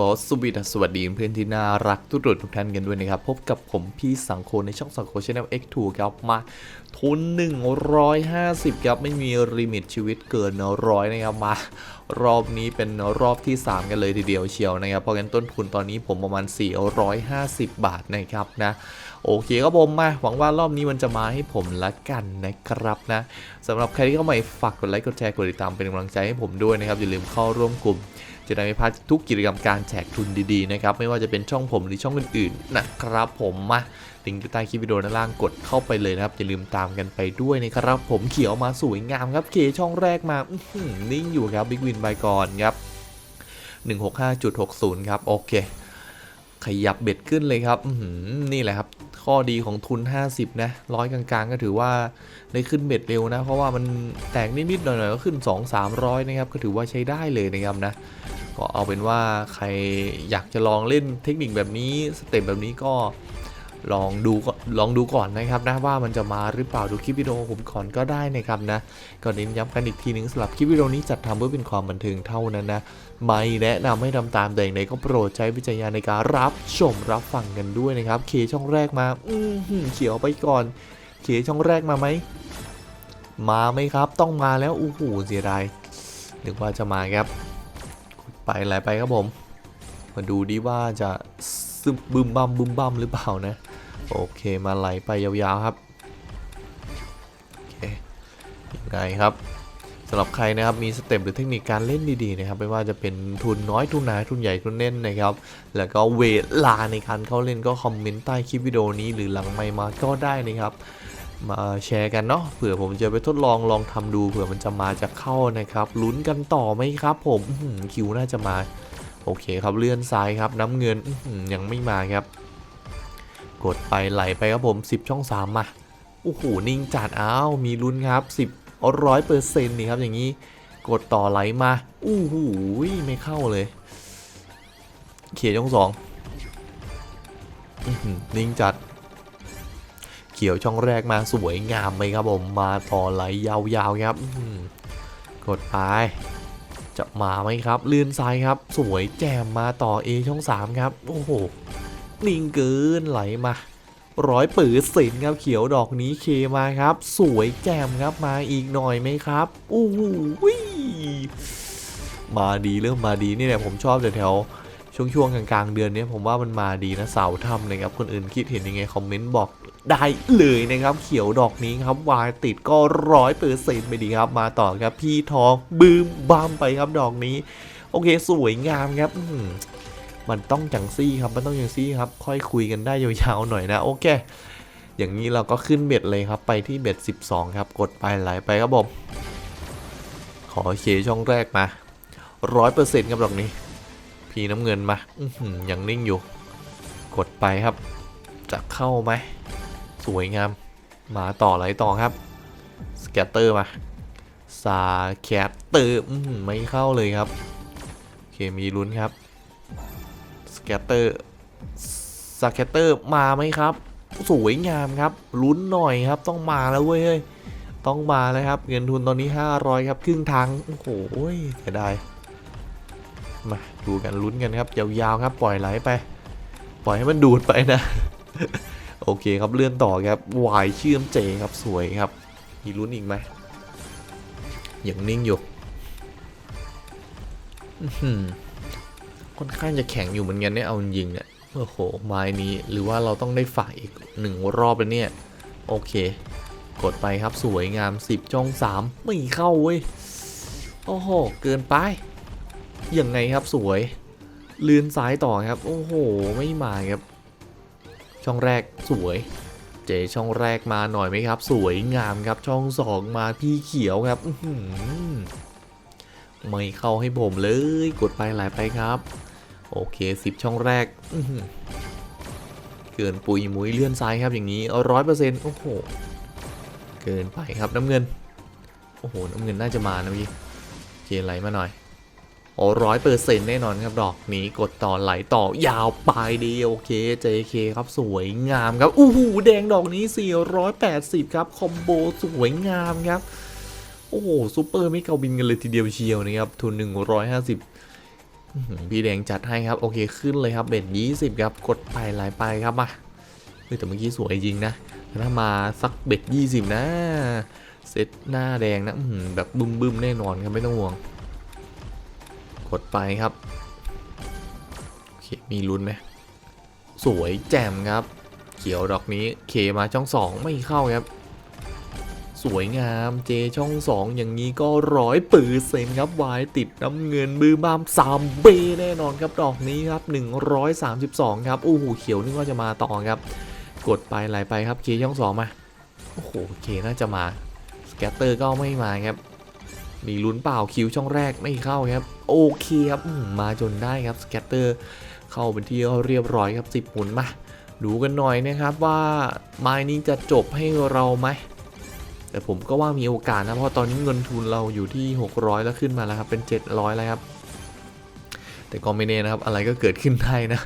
ก็สวัสดีสวัสดีเพื่อนที่น่ารักทุกท่านทุกท่านกันด้วยนะครับ พบกับผมพี่สังโคในช่องสังโคชแนล X2 ครับ มาทุน 150 ครับ ไม่มีลิมิตชีวิตเกินร้อยนะครับมารอบนี้เป็นรอบที่ 3 กันเลยทีเดียวเชียวนะครับ เพราะงั้นต้นทุนตอนนี้ผมประมาณ 450 บาทนะครับนะ โอเคครับผมมา หวังว่ารอบนี้มันจะมาให้ผมละกันนะครับนะสำหรับใครที่เข้ามาฝากกดไลค์กดแชร์กดติดตามเป็นกำลังใจให้ผมด้วยนะครับอย่าลืมเข้าร่วมกลุ่ม จะได้ไม่พลาดทุกกิจกรรมการแจกทุนดีๆนะครับไม่ว่าจะเป็นช่องผมหรือช่องอื่นๆนะครับผมมาลิงก์ใต้คลิปวิดีโอด้านล่างกดเข้าไปเลยนะครับอย่าลืมตามกันไปด้วยนะครับผมเขียวมาสวยงามครับเคช่องแรกมานิ่งอยู่ครับบิ๊กวินไปก่อนครับ165.60 ครับ โอเค ขยับเบ็ดขึ้นเลยครับนี่แหละครับ ข้อดีของทุน 50 นะร้อยกลางๆ ก็ถือว่าได้ขึ้นเบ็ดเร็วนะ เพราะว่ามันแตกนิดๆหน่อยๆก็ขึ้น 2-300 นะครับ ก็ถือว่าใช้ได้เลยนะครับนะก็เอาเป็นว่าใครอยากจะลองเล่นเทคนิคแบบนี้สเต็ปแบบนี้ก็ ลองดูลองดูก่อนนะครับนะว่ามันจะมาหรือเปล่าดูคลิปวิดีโอผมก่อนก็ได้นะครับนะก็เน้นย้ำกันอีกทีนึงสำหรับคลิปวิดีโอนี้จัดทำเพื่อเป็นความบันเทิงเท่านั้นนะไม่แนะนำให้ทำตามแต่อย่างใดก็โปรดใช้วิจารณญาณในการรับชมรับฟังกันด้วยนะครับเคช่องแรกมาอืเขียวไปก่อนเคช่องแรกมาไหมมาไหมครับต้องมาแล้วอู้หูเสียดายนึกว่าจะมาครับ ไปไหลไปครับผม มาดูดิว่าจะ ซึมบึมบัมบึมบัมหรือเปล่านะ โอเคมาไหลไปยาวๆครับโอเคยังไงครับสำหรับใครนะครับมีสเต็ปหรือเทคนิคการเล่นดีๆนะครับไม่ว่าจะเป็นทุนน้อยทุนหนาทุนใหญ่ทุนเน้นนะครับ แล้วก็เวลาในการเข้าเล่นก็คอมเมนต์ใต้คลิปวิดีโอนี้หรือหลังไมค์มาก็ได้นะครับ มาแชร์กันเนาะเผื่อผมจะไปทดลองลองทำดูเผื่อมันจะมาจะเข้านะครับลุ้นกันต่อไหมครับ ผมคิวน่าจะมา โอเคครับเลื่อนซ้ายครับน้ำเงินยังไม่มาครับ กดไปไหลไปครับผม 10 ช่อง3มาโอ้โหนิ่งจัดอ้าวมีลุ้นครับ 10ร้อยเปอร์เซ็นต์นี่ครับอย่างนี้กดต่อไหลมาอู้หูไม่เข้าเลย เขียวช่องสองนิ่งจัด เขียวช่องแรกมาสวยงามไหมครับผมมาต่อไหลยาวๆครับกดไป จะมาไหมครับเลื่อนซ้ายครับ สวยแจมมาต่อ A ช่อง 3 ครับ โอ้โหนิ่งเกินไหลมาร้อยปือสินครับเขียวดอกนี้เคมาครับ สวยแจมครับมาอีกหน่อยไหมครับอู้หูมาดีเริ่มมาดีนี่แหละผมชอบแถวแถว ช่วงๆกลางๆเดือนนี้ผมว่ามันมาดีนะเสาทำเลยครับคนอื่นคิดเห็นยังไงคอมเมนต์บอกได้เลยนะครับ เขียวดอกนี้ครับวายติดก็ร้อยเปอร์เซ็นต์ไปดีครับ มาต่อครับพี่ทองบืมบัมไปครับดอกนี้ โอเคสวยงามครับมันต้องจังซี่ครับมันต้องจังซี่ครับ ค่อยคุยกันได้ยาวๆหน่อยนะ โอเค อย่างนี้เราก็ขึ้นเบ็ดเลยครับ ไปที่เบ็ด 12 ครับ กดไปไหลไปครับผมขอเคช่องแรกมาร้อยเปอร์เซ็นต์ครับดอกนี้ พีน้ำเงินมาอื้อยังนิ่งอยู่ กดไปครับ จะเข้าไหม สวยงาม มาต่อไหลต่อครับ สแกตเตอร์มาสาแคตเตอร์อื้ไม่เข้าเลยครับ โอเคมีลุ้นครับ สแกตเตอร์สแกตเตอร์มาไหมครับ สวยงามครับ ลุ้นหน่อยครับ ต้องมาแล้วเว้ยเฮ้ยต้องมาแล้วครับ เงินทุนตอนนี้ 500 ครับ ครึ่งทาง โอ้โหเสียดาย มาดูกันลุ้นกันครับยาวๆครับปล่อยไหลไป ปล่อยให้มันดูดไปนะ โอเคครับเลื่อนต่อครับวายเชื่อมเจครับสวยครับมีลุ้นอีกไหมยังนิ่งอยู่ค่อนข้างจะแข็งอยู่เหมือนกันเนี่ยเอาจริงเนี่ยโอ้โหไม้นี้หรือว่าเราต้องได้ฝ่ายอีกหนึ่งรอบแล้วเนี่ยโอเค กดไปครับสวยงาม 10 จ้อง 3 ไม่เข้าเว้ย โอ้โห เกินไป ยังไงครับสวยเลื่อนซ้ายต่อครับ โอ้โห ไม่มาครับ ช่องแรกสวย เจช่องแรกมาหน่อยไหมครับ สวยงามครับ ช่องสองมาพี่เขียวครับไม่เข้าให้ผมเลย กดไปไหลไปครับ โอเค10ช่องแรกเกินปุยมุยเลื่อนซ้ายครับอย่างนี้ร้อยเปอร์เซ็นต์โอ้โห เกินไปครับน้ำเงิน โอ้โห น้ำเงินน่าจะมานะพี่ เจไหลมาหน่อย โอ้ร้อยเปอร์เซ็นต์แน่นอนครับดอกนี้กดต่อไหลต่อยาวไปดีโอเค JK ครับสวยงามครับอู้หูแดงดอกนี้ 480 ครับ คอมโบสวยงามครับ โอ้โหซูเปอร์ไม่เกาบินกันเลยทีเดียวเชียวนะครับ ทุน 150อื้อหือพี่แดงจัดให้ครับ โอเคขึ้นเลยครับเบ็ดยี่สิบครับ กดไปไหลไปครับมาเฮ้ยแต่เมื่อกี้สวยจริงนะถ้ามาสักเบ็ดยี่สิบนะเซตหน้าแดงนะแบบบึมบึ้มๆแน่นอนครับไม่ต้องห่วง กดไปครับโอเคมีลุ้นไหมสวยแจ่มครับ เขียวดอกนี้เคมาช่องสองไม่เข้าครับ สวยงามเจช่องสองอย่างนี้ก็ร้อยปืเซนครับวายติดน้ำเงินบือบามสามเบแน่นอนครับดอกนี้ครับ 132 ครับโอ้โหเขียวนี่ก็จะมาต่อครับ กดไปไหลไปครับเคช่องสองมาโอ้โหเคน่าจะมาสแกตเตอร์ก็ไม่มาครับ มีลุ้นเปล่าคิวช่องแรกไม่เข้าครับ โอเคครับมมาจนได้ครับสแกตเตอร์เข้าเป็นที่เรียบร้อยครับ 10 หมุนมาดูกันหน่อยนะครับว่าไม้นี้จะจบให้เราไหมแต่ผมก็ว่ามีโอกาสนะเพราะตอนนี้เงินทุนเราอยู่ที่ 600 แล้วขึ้นมาแล้วครับเป็น 700 แล้วครับ แต่ก็ไม่แน่นะครับอะไรก็เกิดขึ้นได้นะ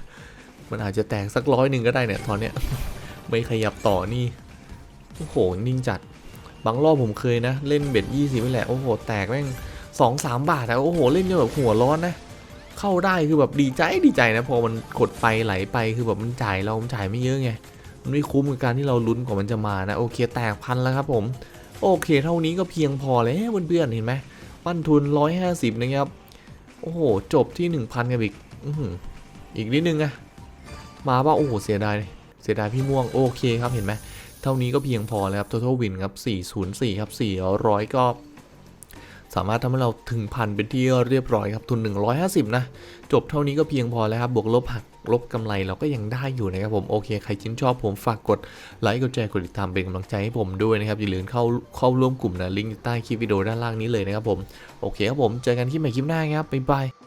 มันอาจจะแตกสักร้อยหนึ่งก็ได้เนี่ยตอนเนี้ยไม่ขยับต่อนี่โอ้โหนิ่งจัด บางรอบผมเคยนะ เล่นเบ็ด20นี่แหละ โอ้โห แตกแม่งสองสามบาทอะโอ้โห เล่นจนแบบหัวร้อนนะ เข้าได้คือแบบดีใจดีใจนะ พอมันกดไปไหลไปคือแบบมันจ่ายเราจ่ายไม่เยอะไง มันไม่คุ้มกับการที่เราลุ้นกว่ามันจะมานะ โอเค แตกพันแล้วครับผม โอเค เท่านี้ก็เพียงพอแล้วเพื่อนๆ เห็นไหมปั้นทุน 150 นะครับ โอ้โห จบที่ 1,000กับอีกอีกนิดนึงอะมาว่าโอ้โห เสียดาย เสียดายพี่ม่วง โอเคครับ เห็นไหม เท่านี้ก็เพียงพอแล้วครับ total win ครับ 404 ครับ 400 ก็ สามารถทำให้เราถึงพันเป็นที่เรียบร้อยครับทุน 150 นะ จบเท่านี้ก็เพียงพอแล้วครับ บวกลบหักลบกำไรเราก็ยังได้อยู่นะครับผมโอเคใครชื่นชอบผมฝากกดไลค์กดแชร์กดติดตามเป็นกำลังใจให้ผมด้วยนะครับอย่าลืมเข้าเข้าร่วมกลุ่มนะลิงก์ใต้คลิปวิดีโอด้านล่างนี้เลยนะครับผมโอเคครับผมเจอกันที่ใหม่คลิปหน้าครับบ๊ายบาย